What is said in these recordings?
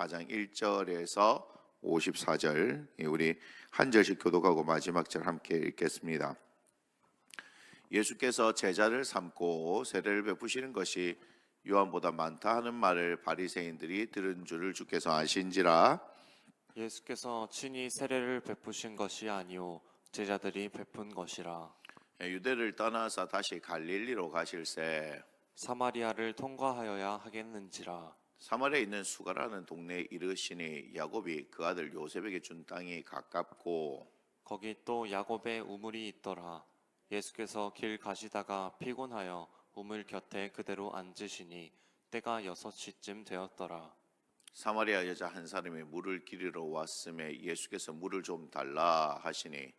4장 1절에서 54절. 예, 우리 한 절씩 교독하고 마지막 절 함께 읽겠습니다. 예수께서 제자를 삼고 세례를 베푸시는 것이 요한보다 많다 하는 말을 바리새인들이 들은 줄을 주께서 아신지라. 예수께서 친히 세례를 베푸신 것이 아니오 제자들이 베푼 것이라. 예, 유대를 떠나서 다시 갈릴리로 가실새 사마리아를 통과하여야 하겠는지라 사마리아에 있는 수가라는 동네에 이르시니 야곱이 그 아들 요셉에게 준 땅이 가깝고 거기 또 야곱의 우물이 있더라. 예수께서 길 가시다가 피곤하여 우물 곁에 그대로 앉으시니 때가 여섯 시쯤 되었더라. 사마리아 여자 한 사람이 물을 기르러 왔음에 예수께서 물을 좀 달라 하시니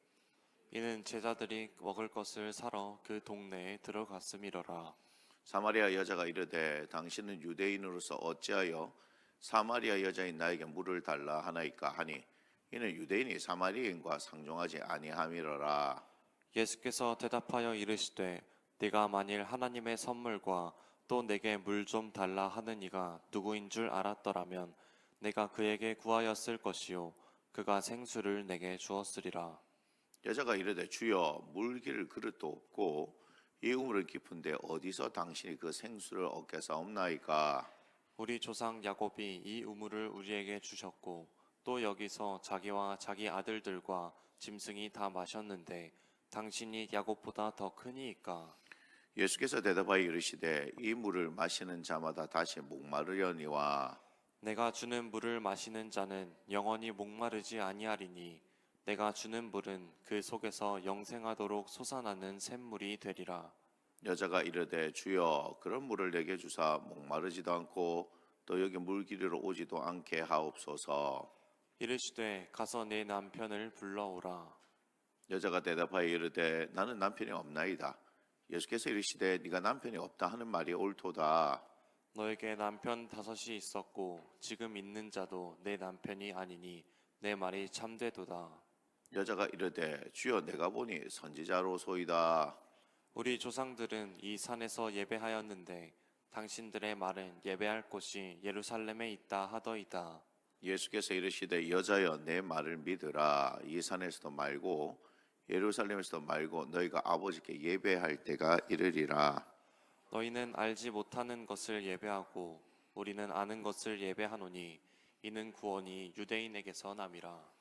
이는 제자들이 먹을 것을 사러 그 동네에 들어갔음이러라 사마리아 여자가 이르되 당신은 유대인으로서 어찌하여 사마리아 여자인 나에게 물을 달라 하나이까 하니 이는 유대인이 사마리아인과 상종하지 아니함이로라. 예수께서 대답하여 이르시되 네가 만일 하나님의 선물과 또 내게 물 좀 달라 하는 이가 누구인 줄 알았더라면 내가 그에게 구하였을 것이요 그가 생수를 내게 주었으리라. 여자가 이르되 주여 물 기를 그릇도 없고 이 우물은 깊은데 어디서 당신이 그 생수를 얻겠사옵나이까? 우리 조상 야곱이 이 우물을 우리에게 주셨고 또 여기서 자기와 자기 아들들과 짐승이 다 마셨는데 당신이 야곱보다 더 크니이까? 예수께서 대답하여 이르시되 이 물을 마시는 자마다 다시 목마르려니와 내가 주는 물을 마시는 자는 영원히 목마르지 아니하리니 내가 주는 물은 그 속에서 영생하도록 솟아나는 샘물이 되리라. 여자가 이르되 주여 그런 물을 내게 주사 목마르지도 않고 또 여기 물 기르러 오지도 않게 하옵소서 이르시되 가서 내 남편을 불러오라. 여자가 대답하여 이르되 나는 남편이 없나이다 예수께서 이르시되 네가 남편이 없다 하는 말이 옳도다 너에게 남편 다섯이 있었고 지금 있는 자도 내 남편이 아니니 내 말이 참되도다. 여자가 이르되 주여 내가 보니 선지자로소이다 우리 조상들은 이 산에서 예배하였는데 당신들의 말은 예배할 곳이 예루살렘에 있다 하더이다. 예수께서 이르시되 여자여 내 말을 믿으라 이 산에서도 말고 예루살렘에서도 말고 너희가 아버지께 예배할 때가 이르리라 너희는 알지 못하는 것을 예배하고 우리는 아는 것을 예배하노니 이는 구원이 유대인에게서 남이라.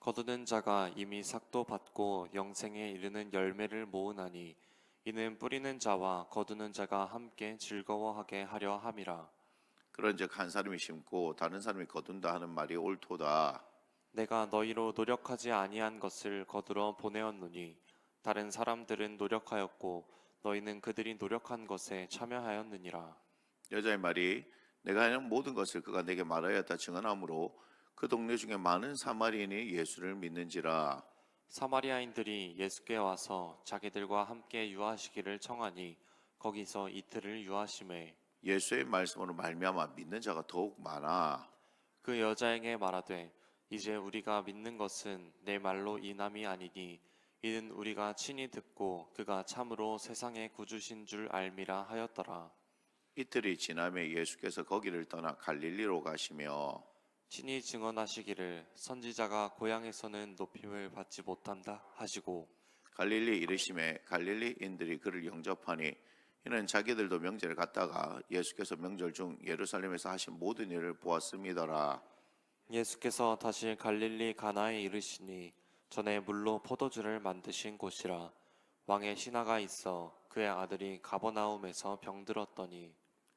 거두는 자가 이미 삭도 받고 영생에 이르는 열매를 모으나니 이는 뿌리는 자와 거두는 자가 함께 즐거워하게 하려 함이라. 그런즉 한 사람이 심고 다른 사람이 거둔다 하는 말이 옳도다 내가 너희로 노력하지 아니한 것을 거두러 보내었노니 다른 사람들은 노력하였고 너희는 그들이 노력한 것에 참여하였느니라. 여자의 말이 내가 하는 모든 것을 그가 내게 말하였다 증언하므로 그 동네 중에 많은 사마리인이 예수를 믿는지라 사마리아인들이 예수께 와서 자기들과 함께 유하시기를 청하니 거기서 이틀을 유하심에 예수의 말씀으로 말미암아 믿는 자가 더욱 많아 그 여자에게 말하되 이제 우리가 믿는 것은 내 말로 인함이 아니니 이는 우리가 친히 듣고 그가 참으로 세상의 구주신 줄 알미라 하였더라. 이틀이 지나며 예수께서 거기를 떠나 갈릴리로 가시며 친히 증언하시기를 선지자가 고향에서는 높임을 받지 못한다 하시고 갈릴리 이르심에 갈릴리인들이 그를 영접하니 이는 자기들도 명절을 갔다가 예수께서 명절 중 예루살렘에서 하신 모든 일을 보았음이더라. 예수께서 다시 갈릴리 가나에 이르시니 전에 물로 포도주를 만드신 곳이라 왕의 신하가 있어 그의 아들이 가버나움에서 병들었더니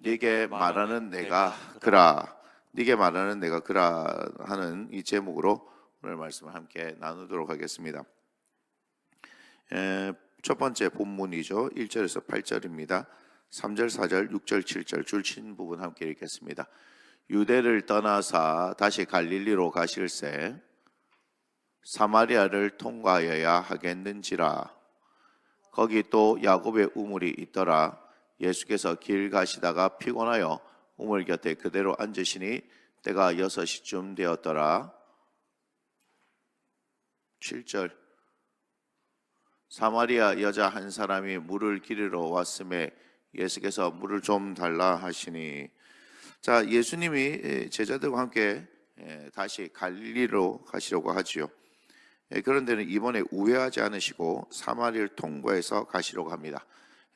네게 말하는 내가 그라. 네게 말하는 내가 그라 하는 이 제목으로 오늘 말씀을 함께 나누도록 하겠습니다. 에, 첫 번째 본문이죠. 1절에서 8절입니다. 3절, 4절, 6절, 7절 줄친 부분 함께 읽겠습니다. 유대를 떠나사 다시 갈릴리로 가실새 사마리아를 통과하여야 하겠는지라 거기 또 야곱의 우물이 있더라 예수께서 길 가시다가 피곤하여 우물 곁에 그대로 앉으시니 때가 여섯 시쯤 되었더라 7절 사마리아 여자 한 사람이 물을 기르러 왔음에 예수께서 물을 좀 달라 하시니 자 예수님이 제자들과 함께 에, 다시 갈릴리로 가시려고 하지요. 에, 그런데는 이번에 우회하지 않으시고 사마리를 통과해서 가시려고 합니다.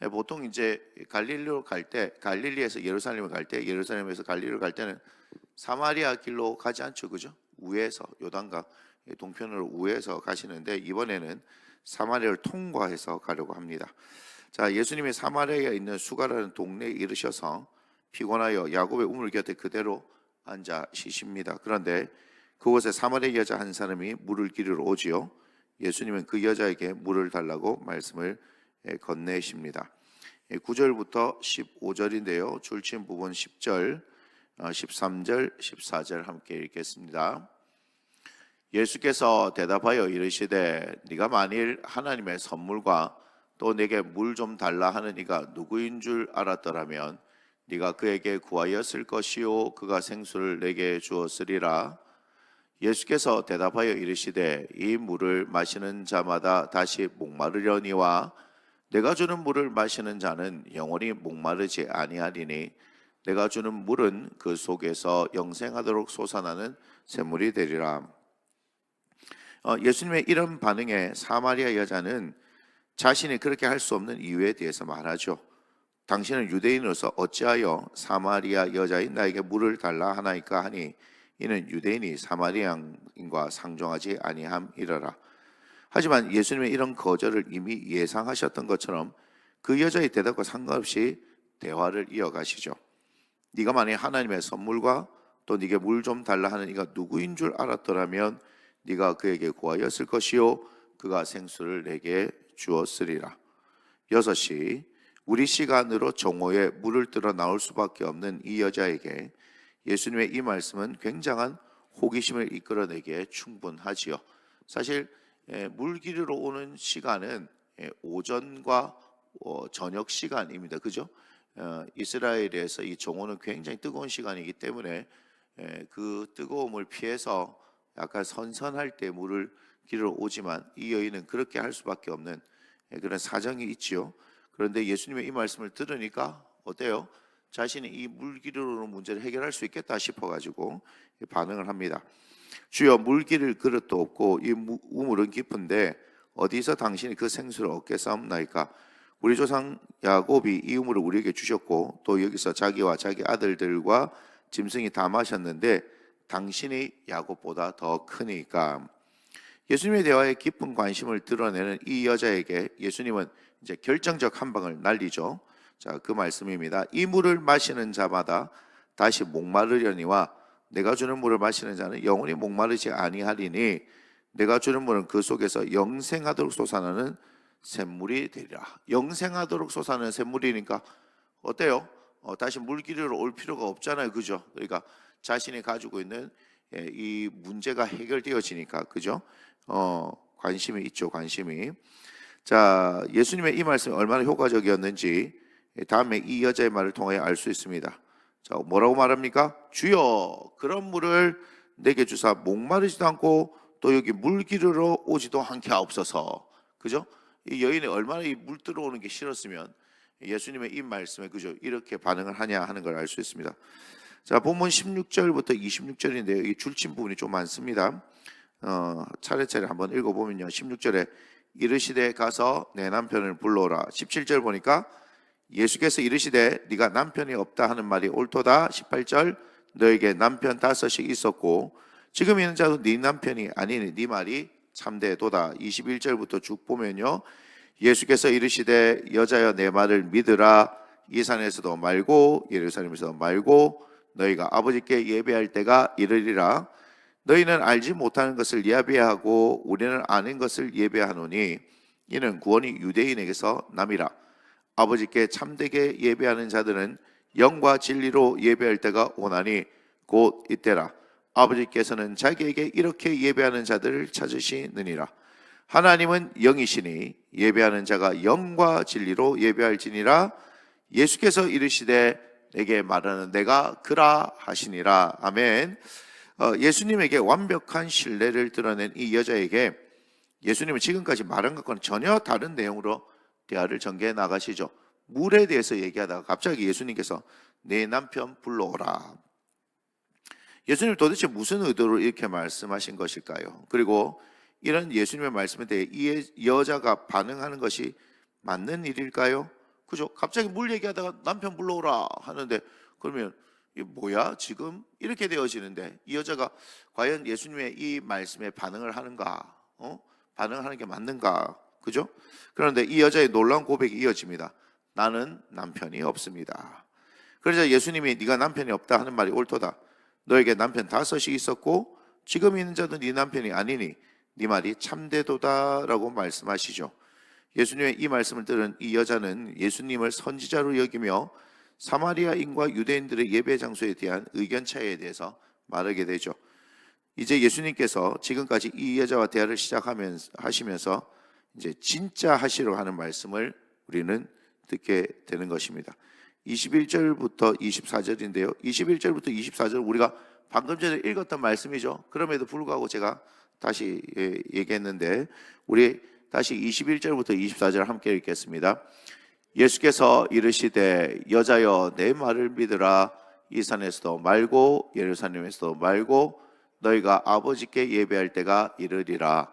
에, 보통 이제 갈릴리로 갈 때 갈릴리에서 예루살렘을 갈 때 예루살렘에서 갈릴리로 갈 때는 사마리아 길로 가지 않죠, 그죠? 우회해서 요단강 동편으로 우회해서 가시는데 이번에는 사마리아를 통과해서 가려고 합니다. 자, 예수님이 사마리아에 있는 수가라는 동네에 이르셔서 피곤하여 야곱의 우물 곁에 그대로 앉아 쉬십니다. 그런데 그곳에 사마리아 여자 한 사람이 물을 기르러 오지요. 예수님은 그 여자에게 물을 달라고 말씀을 예, 건네십니다. 9절부터 15절인데요. 줄친 부분 10절, 어, 13절, 14절 함께 읽겠습니다. 예수께서 대답하여 이르시되 네가 만일 하나님의 선물과 또 내게 물 좀 달라 하는 이가 누구인 줄 알았더라면 네가 그에게 구하였을 것이요 그가 생수를 내게 주었으리라 예수께서 대답하여 이르시되 이 물을 마시는 자마다 다시 목마르려니와 내가 주는 물을 마시는 자는 영원히 목마르지 아니하리니 내가 주는 물은 그 속에서 영생하도록 솟아나는 샘물이 되리라 어, 예수님의 이런 반응에 사마리아 여자는 자신이 그렇게 할 수 없는 이유에 대해서 말하죠. 당신은 유대인으로서 어찌하여 사마리아 여자인 나에게 물을 달라 하나이까 하니 이는 유대인이 사마리아인과 상종하지 아니함이러라. 하지만 예수님의 이런 거절을 이미 예상하셨던 것처럼 그 여자의 대답과 상관없이 대화를 이어가시죠. 네가 만약 하나님의 선물과 또 네게 물 좀 달라 하는 이가 누구인 줄 알았더라면 네가 그에게 구하였을 것이요 그가 생수를 내게 주었으리라. 여섯이 우리 시간으로 정오에 물을 들어 나올 수밖에 없는 이 여자에게 예수님의 이 말씀은 굉장한 호기심을 이끌어내기에 충분하지요. 사실 예, 물 기르러 오는 시간은 예, 오전과 어, 저녁 시간입니다. 그죠? 어, 이스라엘에서 이 정오는 굉장히 뜨거운 시간이기 때문에 예, 그 뜨거움을 피해서 약간 선선할 때 물을 기르러 오지만 이 여인은 그렇게 할 수밖에 없는 예, 그런 사정이 있지요. 그런데 예수님의 이 말씀을 들으니까 어때요? 자신이 이 물 기르러 오는 문제를 해결할 수 있겠다 싶어가지고 반응을 합니다. 주여 물 기를 그릇도 없고 이 무- 우물은 깊은데 어디서 당신이 그 생수를 얻겠사옵나이까? 우리 조상 야곱이 이 우물을 우리에게 주셨고 또 여기서 자기와 자기 아들들과 짐승이 다 마셨는데 당신이 야곱보다 더 크니까 예수님의 대화에 깊은 관심을 드러내는 이 여자에게 예수님은 이제 결정적 한 방을 날리죠. 자, 그 말씀입니다. 이 물을 마시는 자마다 다시 목마르려니와 내가 주는 물을 마시는 자는 영원히 목마르지 아니하리니 내가 주는 물은 그 속에서 영생하도록 솟아나는 샘물이 되리라. 영생하도록 솟아나는 샘물이니까 어때요? 어, 다시 물기르러 올 필요가 없잖아요, 그죠? 그러니까 자신이 가지고 있는 예, 이 문제가 해결되어지니까 그죠? 어, 관심이 있죠, 관심이. 자, 예수님의 이 말씀이 얼마나 효과적이었는지 예, 다음에 이 여자의 말을 통하여 알 수 있습니다. 자, 뭐라고 말합니까? 주여, 그런 물을 내게 주사 목마르지도 않고 또 여기 물 기르러 오지도 않게 하옵소서. 그죠? 이 여인이 얼마나 이 물 들어오는 게 싫었으면 예수님의 이 말씀에 그죠? 이렇게 반응을 하냐 하는 걸 알 수 있습니다. 자, 본문 16절부터 26절인데요. 이 줄친 부분이 좀 많습니다. 어, 차례차례 한번 읽어보면요. 16절에 이르시되 가서 내 남편을 불러오라. 17절 보니까 예수께서 이르시되 네가 남편이 없다 하는 말이 옳도다. 18절 너에게 남편 다섯이 있었고 지금 있는 자도 네 남편이 아니니 네 말이 참되도다. 21절부터 쭉 보면요. 예수께서 이르시되 여자여 내 말을 믿으라. 이 산에서도 말고 예루살렘에서도 말고 너희가 아버지께 예배할 때가 이르리라. 너희는 알지 못하는 것을 예배하고 우리는 아는 것을 예배하노니 이는 구원이 유대인에게서 남이라. 아버지께 참되게 예배하는 자들은 영과 진리로 예배할 때가 오나니 곧 이때라. 아버지께서는 자기에게 이렇게 예배하는 자들을 찾으시느니라. 하나님은 영이시니 예배하는 자가 영과 진리로 예배할지니라. 예수께서 이르시되 내게 말하는 내가 그라 하시니라. 아멘. 어, 예수님에게 완벽한 신뢰를 드러낸 이 여자에게 예수님은 지금까지 말한 것과는 전혀 다른 내용으로 대화를 전개해 나가시죠. 물에 대해서 얘기하다가 갑자기 예수님께서 내 남편 불러오라. 예수님 도대체 무슨 의도로 이렇게 말씀하신 것일까요? 그리고 이런 예수님의 말씀에 대해 이 여자가 반응하는 것이 맞는 일일까요? 그죠? 갑자기 물 얘기하다가 남편 불러오라 하는데 그러면 이 뭐야 지금 이렇게 되어지는데 이 여자가 과연 예수님의 이 말씀에 반응을 하는가? 어? 반응하는 게 맞는가? 그죠? 그런데 이 여자의 놀라운 고백이 이어집니다. 나는 남편이 없습니다. 그러자 예수님이 네가 남편이 없다 하는 말이 옳도다. 너에게 남편 다섯이 있었고 지금 있는 자도 네 남편이 아니니 네 말이 참되도다라고 말씀하시죠. 예수님의 이 말씀을 들은 이 여자는 예수님을 선지자로 여기며 사마리아인과 유대인들의 예배 장소에 대한 의견 차이에 대해서 말하게 되죠. 이제 예수님께서 지금까지 이 여자와 대화를 시작하면서 하시면서 이제 진짜 하시러 하는 말씀을 우리는 듣게 되는 것입니다. 21절부터 24절인데요. 21절부터 24절 우리가 방금 전에 읽었던 말씀이죠. 그럼에도 불구하고 제가 다시 예, 얘기했는데 우리 다시 21절부터 24절 함께 읽겠습니다. 예수께서 이르시되 여자여 내 말을 믿으라 이 산에서도 말고 예루살렘에서도 말고 너희가 아버지께 예배할 때가 이르리라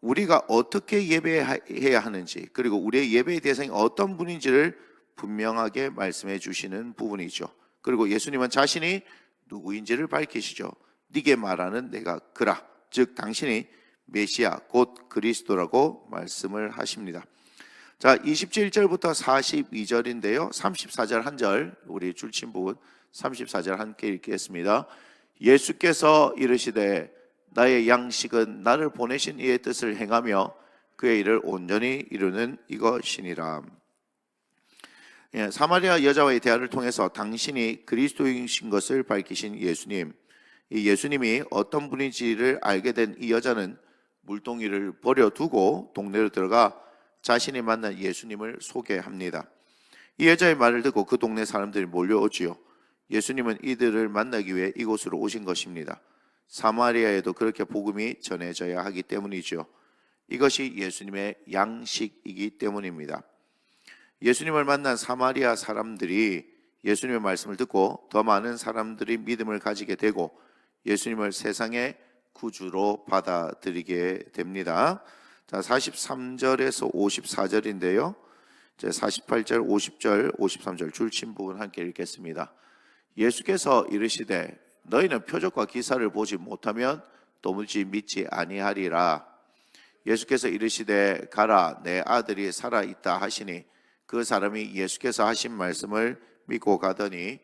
우리가 어떻게 예배해야 하는지 그리고 우리의 예배의 대상이 어떤 분인지를 분명하게 말씀해 주시는 부분이죠 그리고 예수님은 자신이 누구인지를 밝히시죠 네게 말하는 내가 그라 즉 당신이 메시아 곧 그리스도라고 말씀을 하십니다. 자, 27절부터 42절인데요. 34절 한 절 우리 줄친 부분 34절 함께 읽겠습니다. 예수께서 이르시되 나의 양식은 나를 보내신 이의 뜻을 행하며 그의 일을 온전히 이루는 이것이니라. 예, 사마리아 여자와의 대화를 통해서 당신이 그리스도이신 것을 밝히신 예수님. 이 예수님이 어떤 분인지를 알게 된 이 여자는 물동이를 버려두고 동네로 들어가 자신이 만난 예수님을 소개합니다. 이 여자의 말을 듣고 그 동네 사람들이 몰려오지요. 예수님은 이들을 만나기 위해 이곳으로 오신 것입니다. 사마리아에도 그렇게 복음이 전해져야 하기 때문이죠. 이것이 예수님의 양식이기 때문입니다. 예수님을 만난 사마리아 사람들이 예수님의 말씀을 듣고 더 많은 사람들이 믿음을 가지게 되고 예수님을 세상의 구주로 받아들이게 됩니다. 자, 43절에서 54절인데요. 이제 48절, 50절, 53절 줄친 부분 함께 읽겠습니다. 예수께서 이르시되 너희는 표적과 기사를 보지 못하면 도무지 믿지 아니하리라. 예수께서 이르시되 가라 내 아들이 살아 있다 하시니 그 사람이 예수께서 하신 말씀을 믿고 가더니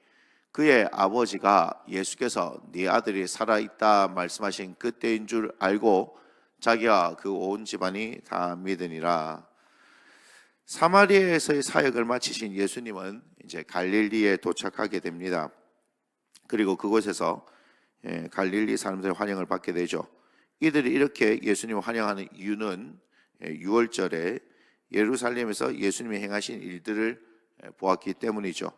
그의 아버지가 예수께서 네 아들이 살아 있다 말씀하신 그때인 줄 알고 자기와 그 온 집안이 다 믿으니라. 사마리아에서의 사역을 마치신 예수님은 이제 갈릴리에 도착하게 됩니다. 그리고 그곳에서 예, 갈릴리 사람들의 환영을 받게 되죠. 이들이 이렇게 예수님을 환영하는 이유는 예, 6월절에 예루살렘에서 예수님이 행하신 일들을 예, 보았기 때문이죠.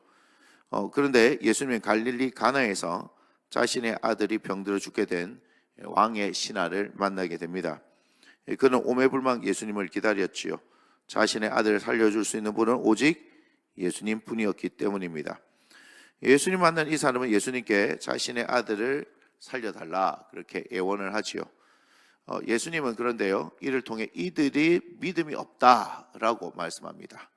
어, 그런데 예수님은 갈릴리 가나에서 자신의 아들이 병들어 죽게 된 예, 왕의 신하를 만나게 됩니다. 예, 그는 오매불망 예수님을 기다렸지요. 자신의 아들을 살려줄 수 있는 분은 오직 예수님 뿐이었기 때문입니다. 예수님 만난 이 사람은 예수님께 자신의 아들을 살려달라 그렇게 애원을 하지요. 어, 예수님은 그런데요 이를 통해 이들이 믿음이 없다라고 말씀합니다.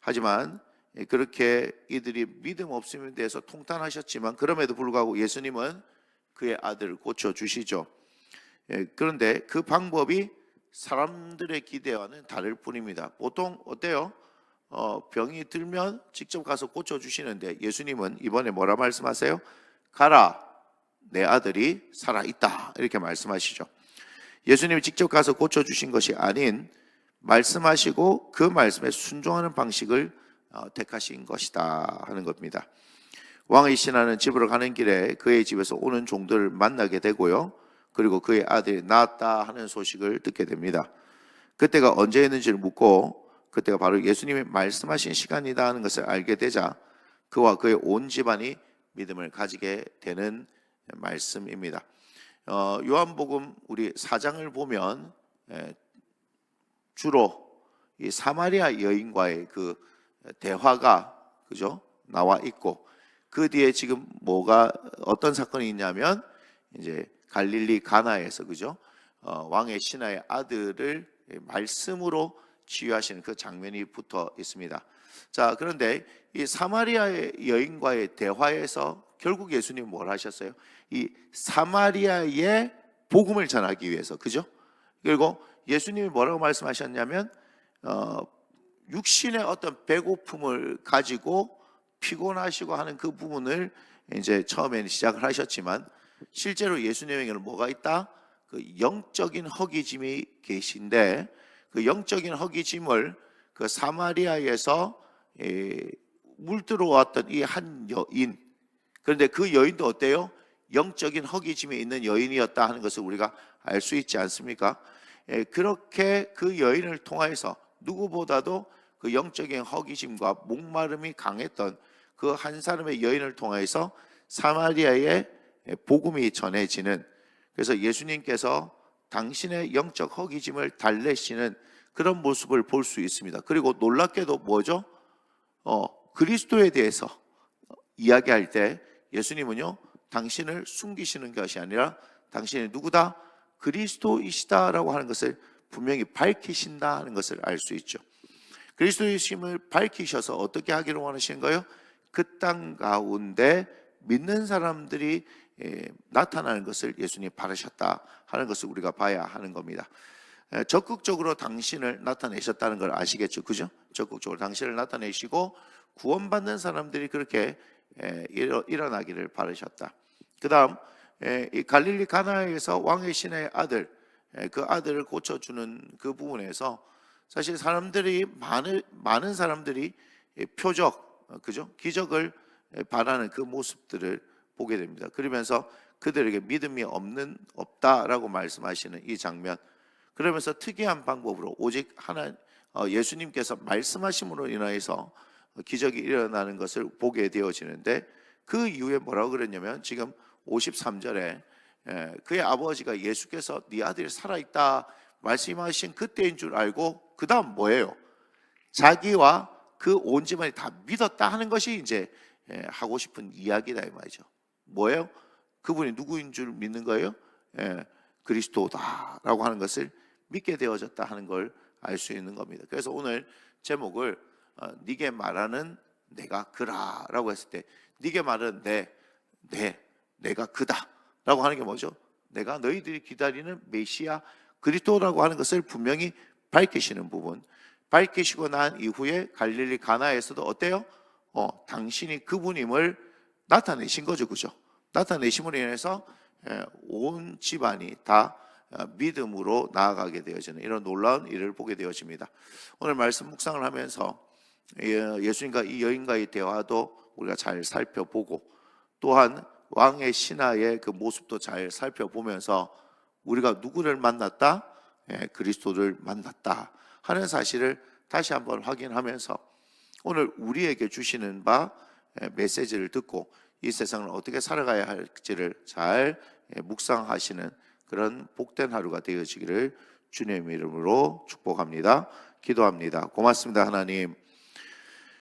하지만 예, 그렇게 이들이 믿음 없음에 대해서 통탄하셨지만 그럼에도 불구하고 예수님은 그의 아들을 고쳐 주시죠. 예, 그런데 그 방법이 사람들의 기대와는 다를 뿐입니다. 보통 어때요? 어, 병이 들면 직접 가서 고쳐 주시는데 예수님은 이번에 뭐라 말씀하세요? 가라, 내 아들이 살아 있다 이렇게 말씀하시죠. 예수님이 직접 가서 고쳐 주신 것이 아닌 말씀하시고 그 말씀에 순종하는 방식을 어, 택하신 것이다 하는 겁니다. 왕의 신하는 집으로 가는 길에 그의 집에서 오는 종들을 만나게 되고요. 그리고 그의 아들이 낳았다 하는 소식을 듣게 됩니다. 그때가 언제였는지를 묻고 그때가 바로 예수님이 말씀하신 시간이다 하는 것을 알게 되자 그와 그의 온 집안이 믿음을 가지게 되는 말씀입니다. 어, 요한복음 우리 사장을 보면 에, 주로 이 사마리아 여인과의 그 대화가 그죠 나와 있고 그 뒤에 지금 뭐가 어떤 사건이 있냐면 이제 갈릴리 가나에서 그죠 어, 왕의 신하의 아들을 말씀으로 치유하시는 그 장면이 붙어 있습니다. 자 그런데 이 사마리아의 여인과의 대화에서 결국 예수님 뭘 하셨어요? 이 사마리아의 복음을 전하기 위해서 그죠? 그리고 예수님이 뭐라고 말씀하셨냐면 어, 육신의 어떤 배고픔을 가지고 피곤하시고 하는 그 부분을 이제 처음에는 시작을 하셨지만 실제로 예수님에게는 뭐가 있다? 그 영적인 허기짐이 계신데 그 영적인 허기짐을 그 사마리아에서 에, 물들어왔던 이 한 여인 그런데 그 여인도 어때요? 영적인 허기짐이 있는 여인이었다 하는 것을 우리가 알 수 있지 않습니까? 에, 그렇게 그 여인을 통하여서 누구보다도 그 영적인 허기짐과 목마름이 강했던 그 한 사람의 여인을 통하여서 사마리아의 복음이 전해지는 그래서 예수님께서 당신의 영적 허기짐을 달래시는 그런 모습을 볼 수 있습니다. 그리고 놀랍게도 뭐죠? 어, 그리스도에 대해서 이야기할 때 예수님은요, 당신을 숨기시는 것이 아니라 당신이 누구다? 그리스도이시다라고 하는 것을 분명히 밝히신다 하는 것을 알 수 있죠. 그리스도이심을 밝히셔서 어떻게 하기를 원하시는 거예요? 그 땅 가운데 믿는 사람들이 예, 나타나는 것을 예수님이 바라셨다 하는 것을 우리가 봐야 하는 겁니다. 예, 적극적으로 당신을 나타내셨다는 걸 아시겠죠, 그죠? 적극적으로 당신을 나타내시고 구원받는 사람들이 그렇게 예, 일어, 일어나기를 바라셨다. 그 다음 예, 이 갈릴리 가나에서 왕의 신의 아들 예, 그 아들을 고쳐주는 그 부분에서 사실 사람들이 많은 많은 사람들이 이 표적 어, 그죠 기적을 예, 바라는 그 모습들을 보게 됩니다. 그러면서 그들에게 믿음이 없는 없다라고 말씀하시는 이 장면. 그러면서 특이한 방법으로 오직 하나 어, 예수님께서 말씀하심으로 인하여서 기적이 일어나는 것을 보게 되어지는데 그 이후에 뭐라고 그랬냐면 지금 53절에 그의 아버지가 예수께서 네 아들이 살아있다 말씀하신 그때인 줄 알고 그 다음 뭐예요? 자기와 그 온 집안이 다 믿었다 하는 것이 이제 예, 하고 싶은 이야기다 이 말이죠. 뭐예요? 그분이 누구인 줄 믿는 거예요? 예, 그리스도다라고 하는 것을 믿게 되어졌다 하는 걸 알 수 있는 겁니다. 그래서 오늘 제목을 어, 네게 말하는 내가 그라라고 했을 때 네게 말은 내, 내, 내가 그다라고 하는 게 뭐죠? 내가 너희들이 기다리는 메시아 그리스도라고 하는 것을 분명히 밝히시는 부분. 밝히시고 난 이후에 갈릴리 가나에서도 어때요? 어, 당신이 그분임을 나타내신 거죠, 그죠? 나타내심으로 인해서 예, 온 집안이 다 어, 믿음으로 나아가게 되어지는 이런 놀라운 일을 보게 되어집니다. 오늘 말씀 묵상을 하면서 예, 예수님과 이 여인과의 대화도 우리가 잘 살펴보고 또한 왕의 신하의 그 모습도 잘 살펴보면서 우리가 누구를 만났다? 예, 그리스도를 만났다 하는 사실을 다시 한번 확인하면서 오늘 우리에게 주시는 바 예, 메시지를 듣고 이 세상을 어떻게 살아가야 할지를 잘 예, 묵상하시는 그런 복된 하루가 되어지기를 주님의 이름으로 축복합니다. 기도합니다. 고맙습니다, 하나님.